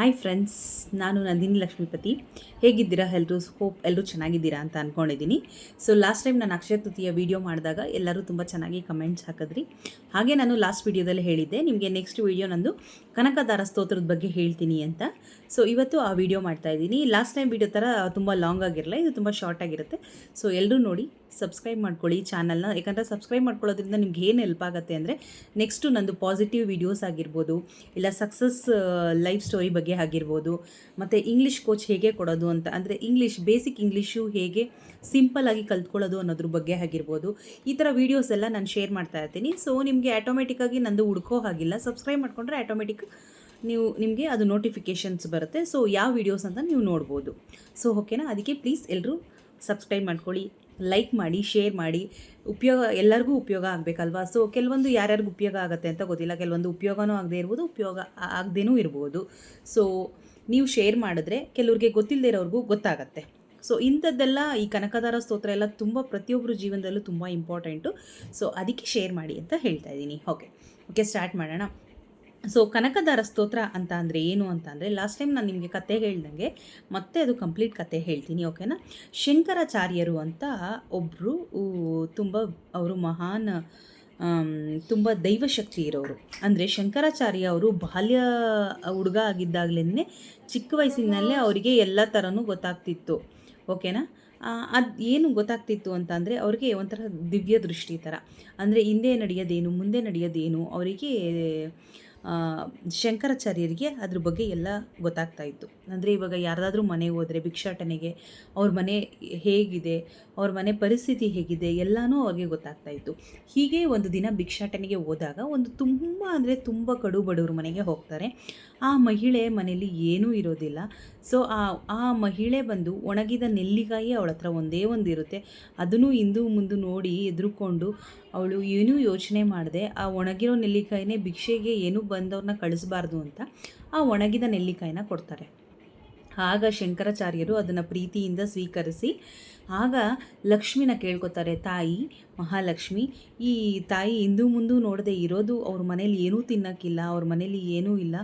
Hi friends ನಾನು ನಂದಿನಿ ಲಕ್ಷ್ಮೀಪತಿ. ಹೇಗಿದ್ದೀರಾ ಎಲ್ಲರೂ ಹೋಪ್ ಎಲ್ಲರೂ ಚೆನ್ನಾಗಿದ್ದೀರಾ ಅಂತ ಅಂದ್ಕೊಂಡಿದ್ದೀನಿ ಸೊ ಲಾಸ್ಟ್ ಟೈಮ್ ನಾನು ಅಕ್ಷಯ ತೃತೀಯ ವೀಡಿಯೋ ಮಾಡಿದಾಗ ಎಲ್ಲರೂ ತುಂಬ ಚೆನ್ನಾಗಿ ಕಮೆಂಟ್ಸ್ ಹಾಕಿದ್ರಿ. ಹಾಗೆ ನಾನು ಲಾಸ್ಟ್ ವೀಡಿಯೋದಲ್ಲಿ ಹೇಳಿದ್ದೆ. ನಿಮಗೆ ನೆಕ್ಸ್ಟ್ ವೀಡಿಯೋ ನಂದು ಕನಕದಾರ ಸ್ತೋತ್ರದ ಬಗ್ಗೆ ಹೇಳ್ತೀನಿ ಅಂತ. ಸೊ ಇವತ್ತು ಆ ವಿಡಿಯೋ ಮಾಡ್ತಾ ಇದ್ದೀನಿ. ಲಾಸ್ಟ್ ಟೈಮ್ ವೀಡಿಯೋ ಥರ ತುಂಬ ಲಾಂಗ್ ಆಗಿರಲ್ಲ ಇದು ತುಂಬ ಶಾರ್ಟ್ ಆಗಿರುತ್ತೆ. ಸೊ ಎಲ್ಲರೂ ನೋಡಿ ಸಬ್ಸ್ಕ್ರೈಬ್ ಮಾಡ್ಕೊಳ್ಳಿ ಚಾನಲ್ನ ಯಾಕಂದರೆ ಸಬ್ಸ್ಕ್ರೈಬ್ ಮಾಡ್ಕೊಳ್ಳೋದ್ರಿಂದ ನಿಮ್ಗೆ ಏನು ಹೆಲ್ಪ್ ಆಗುತ್ತೆ ಅಂದರೆ ನೆಕ್ಸ್ಟು ನಂದು ಪಾಸಿಟಿವ್ ವೀಡಿಯೋಸ್ ಆಗಿರ್ಬೋದು, ಇಲ್ಲ ಸಕ್ಸಸ್ ಲೈಫ್ ಸ್ಟೋರಿ ಬಗ್ಗೆ ಆಗಿರ್ಬೋದು. ಮತ್ತು ಇಂಗ್ಲೀಷ್ ಕೋಚ್ ಹೇಗೆ ಕೊಡೋದು ಅಂತ, ಅಂದರೆ ಇಂಗ್ಲೀಷ್ ಬೇಸಿಕ್ ಇಂಗ್ಲೀಷು ಹೇಗೆ ಸಿಂಪಲ್ ಆಗಿ ಕಲ್ತ್ಕೊಳ್ಳೋದು ಅನ್ನೋದ್ರ ಬಗ್ಗೆ ಆಗಿರ್ಬೋದು. ಈ ಥರ ವೀಡಿಯೋಸ್ ಎಲ್ಲ ನಾನು ಶೇರ್ ಮಾಡ್ತಾ ಇರ್ತೀನಿ. ಸೊ ನಿಮಗೆ ಆಟೋಮೆಟಿಕ್ಕಾಗಿ ನಂದು ಹುಡ್ಕೋ ಹಾಗಿಲ್ಲ. ಸಬ್ಸ್ಕ್ರೈಬ್ ಮಾಡಿಕೊಂಡ್ರೆ ಆಟೋಮೆಟಿಕ್ ನೀವು, ನಿಮಗೆ ಅದು ನೋಟಿಫಿಕೇಷನ್ಸ್ ಬರುತ್ತೆ. ಸೊ ಯಾವ ವೀಡಿಯೋಸ್ ಅಂತ ನೀವು ನೋಡ್ಬೋದು. ಸೊ ಓಕೆನಾ ಅದಕ್ಕೆ ಪ್ಲೀಸ್ ಎಲ್ಲರೂ ಸಬ್ಸ್ಕ್ರೈಬ್ ಮಾಡ್ಕೊಳ್ಳಿ. ಲೈಕ್ ಮಾಡಿ ಶೇರ್ ಮಾಡಿ, ಉಪಯೋಗ, ಎಲ್ಲರಿಗೂ ಉಪಯೋಗ ಆಗಬೇಕಲ್ವಾ? ಸೊ ಕೆಲವೊಂದು ಯಾರ್ಯಾರಿಗೂ ಉಪಯೋಗ ಆಗುತ್ತೆ ಅಂತ ಗೊತ್ತಿಲ್ಲ. ಕೆಲವೊಂದು ಉಪಯೋಗನೂ ಆಗದೆ ಇರ್ಬೋದು, ಉಪಯೋಗ ಆಗದೇನೂ ಇರ್ಬೋದು. ಸೊ ನೀವು ಶೇರ್ ಮಾಡಿದ್ರೆ ಕೆಲವ್ರಿಗೆ ಗೊತ್ತಿಲ್ಲದೆ ಇರೋರಿಗೂ ಗೊತ್ತಾಗತ್ತೆ. ಸೊ ಇಂಥದ್ದೆಲ್ಲ ಈ ಕನಕದಾರ ಸ್ತೋತ್ರ ಎಲ್ಲ ತುಂಬ ಪ್ರತಿಯೊಬ್ಬರ ಜೀವನದಲ್ಲೂ ತುಂಬ ಇಂಪಾರ್ಟೆಂಟು ಸೊ ಅದಕ್ಕೆ ಶೇರ್ ಮಾಡಿ ಅಂತ ಹೇಳ್ತಾ ಇದ್ದೀನಿ. ಓಕೆ ಓಕೆ ಸ್ಟಾರ್ಟ್ ಮಾಡೋಣ. ಸೊ ಕನಕದಾರ ಸ್ತೋತ್ರ ಅಂತ ಅಂದರೆ ಏನು ಅಂತ ಅಂದರೆ ಲಾಸ್ಟ್ ಟೈಮ್ ನಾನು ನಿಮಗೆ ಕತೆ ಹೇಳ್ದಂಗೆ ಮತ್ತೆ ಅದು ಕಂಪ್ಲೀಟ್ ಕತೆ ಹೇಳ್ತೀನಿ ಓಕೆನಾ ಶಂಕರಾಚಾರ್ಯರು ಅಂತ ಒಬ್ಬರು ತುಂಬ ಅವರು ಮಹಾನ್ ತುಂಬ ದೈವಶಕ್ತಿ ಇರೋರು. ಅಂದರೆ ಶಂಕರಾಚಾರ್ಯ ಅವರು ಬಾಲ್ಯ ಹುಡುಗ ಆಗಿದ್ದಾಗಲೇ ಚಿಕ್ಕ ವಯಸ್ಸಿನಲ್ಲೇ ಅವರಿಗೆ ಎಲ್ಲ ಥರನೂ ಗೊತ್ತಾಗ್ತಿತ್ತು ಓಕೆನಾ ಅದು ಏನು ಗೊತ್ತಾಗ್ತಿತ್ತು ಅಂತ ಅಂದರೆ ಅವ್ರಿಗೆ ಒಂಥರ ದಿವ್ಯ ದೃಷ್ಟಿ ಥರ ಅಂದರೆ ಹಿಂದೆ ನಡೆಯೋದೇನು, ಮುಂದೆ ನಡೆಯೋದೇನು, ಅವರಿಗೆ ಶಂಕರಾಚಾರ್ಯರಿಗೆ ಅದ್ರ ಬಗ್ಗೆ ಎಲ್ಲ ಗೊತ್ತಾಗ್ತಾ ಇತ್ತು. ಅಂದರೆ ಇವಾಗ ಯಾರ್ದಾದ್ರೂ ಮನೆಗೆ ಹೋದರೆ, ಭಿಕ್ಷಾಟನೆಗೆ ಅವ್ರ ಮನೆ ಹೇಗಿದೆ, ಅವ್ರ ಮನೆ ಪರಿಸ್ಥಿತಿ ಹೇಗಿದೆ, ಎಲ್ಲನೂ ಅವ್ರಿಗೆ ಗೊತ್ತಾಗ್ತಾ ಇತ್ತು. ಹೀಗೆ ಒಂದು ದಿನ ಭಿಕ್ಷಾಟನೆಗೆ ಹೋದಾಗ ಒಂದು ತುಂಬ ಅಂದರೆ ತುಂಬ ಕಡು ಬಡವ್ರ ಮನೆಗೆ ಹೋಗ್ತಾರೆ. ಆ ಮಹಿಳೆ ಮನೆಯಲ್ಲಿ ಏನೂ ಇರೋದಿಲ್ಲ. ಸೊ ಆ ಆ ಮಹಿಳೆ ಬಂದು ಒಣಗಿದ ನೆಲ್ಲಿಕಾಯಿ ಅವಳ ಹತ್ರ ಒಂದೇ ಒಂದು ಇರುತ್ತೆ. ಅದನ್ನು ಇಂದು ಮುಂದೆ ನೋಡಿ ಎದುರುಕೊಂಡು ಅವಳು ಏನೂ ಯೋಚನೆ ಮಾಡಿದೆ ಆ ಒಣಗಿರೋ ನೆಲ್ಲಿಕಾಯಿನೇ ಭಿಕ್ಷೆಗೆ ಏನೂ ಬಂದವ್ರನ್ನ ಕಳಿಸ್ಬಾರ್ದು ಅಂತ ಆ ಒಣಗಿದ ನೆಲ್ಲಿಕಾಯಿನ ಕೊಡ್ತಾರೆ. ಆಗ ಶಂಕರಾಚಾರ್ಯರು ಅದನ್ನು ಪ್ರೀತಿಯಿಂದ ಸ್ವೀಕರಿಸಿ, ಆಗ ಲಕ್ಷ್ಮಿನ ಕೇಳ್ಕೊತಾರೆ, ತಾಯಿ, ಮಹಾಲಕ್ಷ್ಮಿ, ಈ ತಾಯಿ ಇಂದು ಮುಂದೂ ನೋಡದೆ ಇರೋದು ಅವ್ರ ಮನೇಲಿ ಏನೂ ತಿನ್ನೋಕ್ಕಿಲ್ಲ, ಅವ್ರ ಮನೇಲಿ ಏನೂ ಇಲ್ಲ,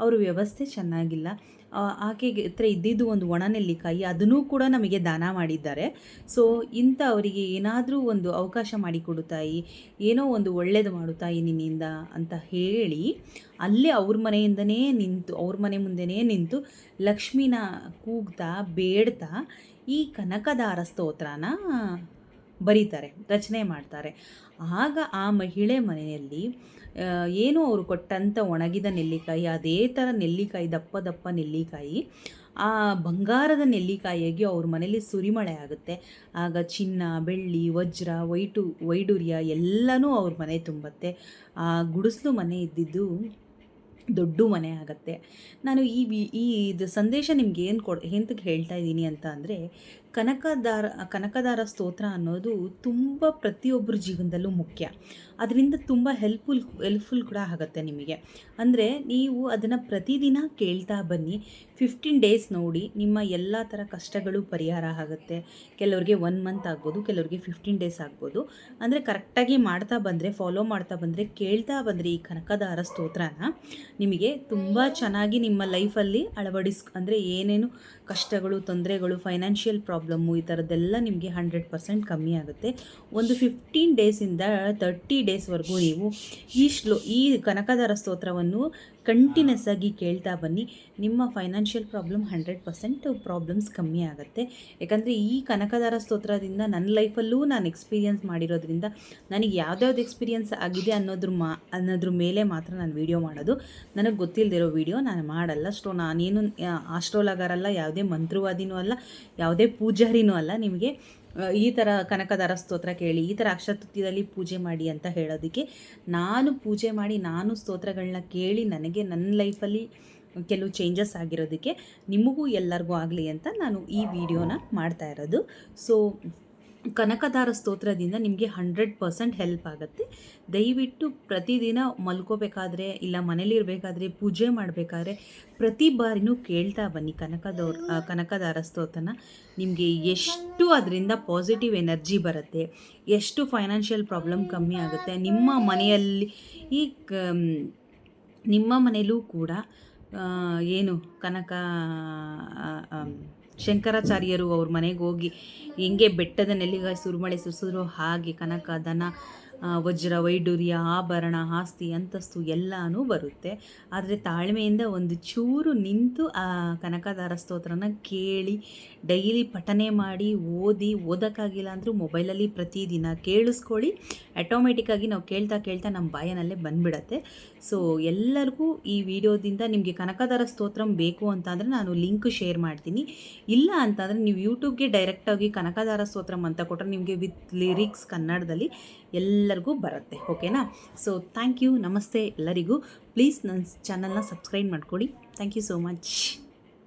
ಅವ್ರ ವ್ಯವಸ್ಥೆ ಚೆನ್ನಾಗಿಲ್ಲ ಆಕೆಗೆ ಹತ್ರ ಇದ್ದಿದ್ದು ಒಂದು ಒಣ ನೆಲ್ಲಿಕಾಯಿ ಅದನ್ನೂ ಕೂಡ ನಮಗೆ ದಾನ ಮಾಡಿದ್ದಾರೆ. ಸೊ ಇಂಥ ಅವರಿಗೆ ಏನಾದರೂ ಒಂದು ಅವಕಾಶ ಮಾಡಿಕೊಡು ತಾಯಿ, ಏನೋ ಒಂದು ಒಳ್ಳೇದು ಮಾಡು ತಾಯಿ ನಿನ್ನಿಂದ ಅಂತ ಹೇಳಿ, ಅಲ್ಲೇ ಅವ್ರ ಮನೆಯಿಂದನೇ ನಿಂತು, ಅವ್ರ ಮನೆ ಮುಂದೆನೇ ನಿಂತು ಲಕ್ಷ್ಮಿನ ಕೂಗ್ತಾ, ಬೇಡ್ತಾ ಈ ಕನಕದಾರ ಸ್ತೋತ್ರನ ಬರೀತಾರೆ, ರಚನೆ ಮಾಡ್ತಾರೆ. ಆಗ ಆ ಮಹಿಳೆ ಮನೆಯಲ್ಲಿ ಏನು ಅವರು ಕೊಟ್ಟಂಥ ಒಣಗಿದ ನೆಲ್ಲಿಕಾಯಿ, ಅದೇ ಥರ ನೆಲ್ಲಿಕಾಯಿ, ದಪ್ಪ ದಪ್ಪ ನೆಲ್ಲಿಕಾಯಿ, ಆ ಬಂಗಾರದ ನೆಲ್ಲಿಕಾಯಿಗೆ ಅವ್ರ ಮನೇಲಿ ಸುರಿಮಳೆ ಆಗುತ್ತೆ. ಆಗ ಚಿನ್ನ, ಬೆಳ್ಳಿ, ವಜ್ರ, ವೈಟು, ವೈಡೂರ್ಯ ಎಲ್ಲನೂ ಅವ್ರ ಮನೆ ತುಂಬತ್ತೆ. ಆ ಗುಡಿಸ್ಲು ಮನೆ ಇದ್ದಿದ್ದು ದೊಡ್ಡ ಮನೆ ಆಗುತ್ತೆ. ನಾನು ಈ ಈ ಇದು ಸಂದೇಶ ನಿಮ್ಗೆ ಏನು ಕೊಡ್ ಎಂತಕ್ಕೆ ಹೇಳ್ತಾ ಇದ್ದೀನಿ ಅಂತ ಅಂದರೆ ಕನಕದಾರ ಕನಕದಾರ ಸ್ತೋತ್ರ ಅನ್ನೋದು ತುಂಬ ಪ್ರತಿಯೊಬ್ಬರ ಜೀವನದಲ್ಲೂ ಮುಖ್ಯ. ಅದರಿಂದ ತುಂಬ ಹೆಲ್ಪ್ಫುಲ್ ಹೆಲ್ಪ್ಫುಲ್ ಕೂಡ ಆಗುತ್ತೆ ನಿಮಗೆ. ಅಂದರೆ ನೀವು ಅದನ್ನು ಪ್ರತಿದಿನ ಕೇಳ್ತಾ ಬನ್ನಿ. ಫಿಫ್ಟೀನ್ ಡೇಸ್ ನೋಡಿ ನಿಮ್ಮ ಎಲ್ಲ ಥರ ಕಷ್ಟಗಳು ಪರಿಹಾರ ಆಗುತ್ತೆ. ಕೆಲವ್ರಿಗೆ ಒನ್ ಮಂತ್ ಆಗ್ಬೋದು, ಕೆಲವ್ರಿಗೆ ಫಿಫ್ಟೀನ್ ಡೇಸ್ ಆಗ್ಬೋದು. ಅಂದರೆ ಕರೆಕ್ಟಾಗಿ ಮಾಡ್ತಾ ಬಂದರೆ ಫಾಲೋ ಮಾಡ್ತಾ ಬಂದರೆ, ಕೇಳ್ತಾ ಬಂದರೆ ಈ ಕನಕದಾರ ಸ್ತೋತ್ರನ ನಿಮಗೆ ತುಂಬ ಚೆನ್ನಾಗಿ ನಿಮ್ಮ ಲೈಫಲ್ಲಿ ಅಳವಡಿಸ್, ಅಂದರೆ ಏನೇನು ಕಷ್ಟಗಳು, ತೊಂದರೆಗಳು ಫೈನಾನ್ಷಿಯಲ್ ಪ್ರಾಬ್ಲಮ್ಮು ಈ ಥರದ್ದೆಲ್ಲ ನಿಮಗೆ ಹಂಡ್ರೆಡ್ ಪರ್ಸೆಂಟ್ ಕಮ್ಮಿ ಆಗುತ್ತೆ. ಒಂದು ಫಿಫ್ಟೀನ್ ಡೇಸಿಂದ ತರ್ಟಿ ಡೇಸ್ವರೆಗೂ ನೀವು ಈ ಶ್ಲೋ, ಈ ಕನಕದಾರ ಸ್ತೋತ್ರವನ್ನು ಕಂಟಿನ್ಯೂಸ್ ಆಗಿ ಕೇಳ್ತಾ ಬನ್ನಿ. ನಿಮ್ಮ financial problem hundred percent problems ಕಮ್ಮಿ ಆಗುತ್ತೆ. ಯಾಕಂದರೆ ಈ ಕನಕದಾರ ಸ್ತೋತ್ರದಿಂದ ನನ್ನ ಲೈಫಲ್ಲೂ ನಾನು ಎಕ್ಸ್ಪೀರಿಯನ್ಸ್ ಮಾಡಿರೋದ್ರಿಂದ ನನಗೆ ಯಾವ್ದ್ಯಾವ್ದು ಎಕ್ಸ್ಪೀರಿಯನ್ಸ್ ಆಗಿದೆ ಅನ್ನೋದ್ರ ಮಾ, ಅನ್ನೋದ್ರ ಮೇಲೆ ಮಾತ್ರ ನಾನು ವೀಡಿಯೋ ಮಾಡೋದು. ನನಗೆ ಗೊತ್ತಿಲ್ಲದಿರೋ ವೀಡಿಯೋ ನಾನು ಮಾಡಲ್ಲ. ಸ್ಟೋ ನಾನೇನು ಆಸ್ಟ್ರೋಲಗರಲ್ಲ ಯಾವುದೇ ಮಂತ್ರವಾದಿನೂ ಅಲ್ಲ, ಯಾವುದೇ ಪೂಜಾರಿನೂ ಅಲ್ಲ, ನಿಮಗೆ ಈ ಥರ ಕನಕದಾರ ಸ್ತೋತ್ರ ಕೇಳಿ, ಈ ಥರ ಅಕ್ಷತೃತ್ಯದಲ್ಲಿ ಪೂಜೆ ಮಾಡಿ ಅಂತ ಹೇಳೋದಕ್ಕೆ ನಾನು ಪೂಜೆ ಮಾಡಿ, ನಾನು ಸ್ತೋತ್ರಗಳನ್ನ ಕೇಳಿ ನನಗೆ ನನ್ನ ಲೈಫಲ್ಲಿ ಕೆಲವು ಚೇಂಜಸ್ ಆಗಿರೋದಕ್ಕೆ ನಿಮಗೂ ಎಲ್ಲರಿಗೂ ಆಗಲಿ ಅಂತ ನಾನು ಈ ವಿಡಿಯೋನ ಮಾಡ್ತಾ ಇರೋದು. ಸೊ ಕನಕದಾರ ಸ್ತೋತ್ರದಿಂದ ನಿಮಗೆ ಹಂಡ್ರೆಡ್ ಪರ್ಸೆಂಟ್ ಹೆಲ್ಪ್ ಆಗುತ್ತೆ. ದಯವಿಟ್ಟು ಪ್ರತಿದಿನ ಮಲ್ಕೋಬೇಕಾದ್ರೆ, ಇಲ್ಲ ಮನೇಲಿರಬೇಕಾದ್ರೆ ಪೂಜೆ ಮಾಡಬೇಕಾದ್ರೆ ಪ್ರತಿ ಬಾರಿನೂ ಕೇಳ್ತಾ ಬನ್ನಿ ಕನಕದವ್ರ ಕನಕದಾರ ಸ್ತೋತ್ರನ. ನಿಮಗೆ ಎಷ್ಟು ಅದರಿಂದ ಪಾಸಿಟಿವ್ ಎನರ್ಜಿ ಬರುತ್ತೆ, ಎಷ್ಟು ಫೈನಾನ್ಷಿಯಲ್ ಪ್ರಾಬ್ಲಮ್ ಕಮ್ಮಿ ಆಗುತ್ತೆ, ನಿಮ್ಮ ಮನೆಯಲ್ಲಿ ಈ ನಿಮ್ಮ ಮನೆಯಲ್ಲೂ ಕೂಡ ಏನು ಕನಕ ಶಂಕರಾಚಾರ್ಯರು ಅವ್ರ ಮನೆಗೆ ಹೋಗಿ ಹೆಂಗೆ ಬೆಟ್ಟದ ನೆಲ್ಲಿಗಾಯಿ ಸುರುಮಳೆ ಸುರಿಸಿದ್ರು ಹಾಗೆ ಕನಕ ದನ ವಜ್ರ ವೈಡೂರ್ಯ ಆಭರಣ, ಆಸ್ತಿ, ಅಂತಸ್ತು ಎಲ್ಲನೂ ಬರುತ್ತೆ. ಆದರೆ ತಾಳ್ಮೆಯಿಂದ ಒಂದು ಚೂರು ನಿಂತು ಆ ಕನಕದಾರ ಸ್ತೋತ್ರನ ಕೇಳಿ, ಡೈಲಿ ಪಠನೆ ಮಾಡಿ, ಓದಿ, ಓದೋಕ್ಕಾಗಿಲ್ಲ ಅಂದರೂ ಮೊಬೈಲಲ್ಲಿ ಪ್ರತಿದಿನ ಕೇಳಿಸ್ಕೊಳ್ಳಿ. ಆಟೋಮೆಟಿಕ್ಕಾಗಿ ನಾವು ಕೇಳ್ತಾ ಕೇಳ್ತಾ ನಮ್ಮ ಬಾಯನಲ್ಲೇ ಬಂದುಬಿಡತ್ತೆ. ಸೊ, ಎಲ್ಲರಿಗೂ ಈ ವಿಡಿಯೋದಿಂದ ನಿಮಗೆ ಕನಕದಾರ ಸ್ತೋತ್ರಂ ಬೇಕು ಅಂತಂದರೆ ನಾನು ಲಿಂಕ್ ಶೇರ್ ಮಾಡ್ತೀನಿ. ಇಲ್ಲ ಅಂತಂದರೆ ನೀವು ಯೂಟ್ಯೂಬ್ಗೆ ಡೈರೆಕ್ಟಾಗಿ ಕನಕದಾರ ಸ್ತೋತ್ರಂ ಅಂತ ಕೊಟ್ಟರೆ ನಿಮಗೆ ವಿತ್ ಲಿರಿಕ್ಸ್ ಕನ್ನಡದಲ್ಲಿ ಎಲ್ಲರಿಗೂ ಬರುತ್ತೆ, ಓಕೆನಾ? ಸೊ ಥ್ಯಾಂಕ್ ಯು ನಮಸ್ತೆ ಎಲ್ಲರಿಗೂ. ಪ್ಲೀಸ್ ನನ್ನ ಚಾನಲ್ನ ಸಬ್ಸ್ಕ್ರೈಬ್ ಮಾಡ್ಕೊಳ್ಳಿ. Thank you so much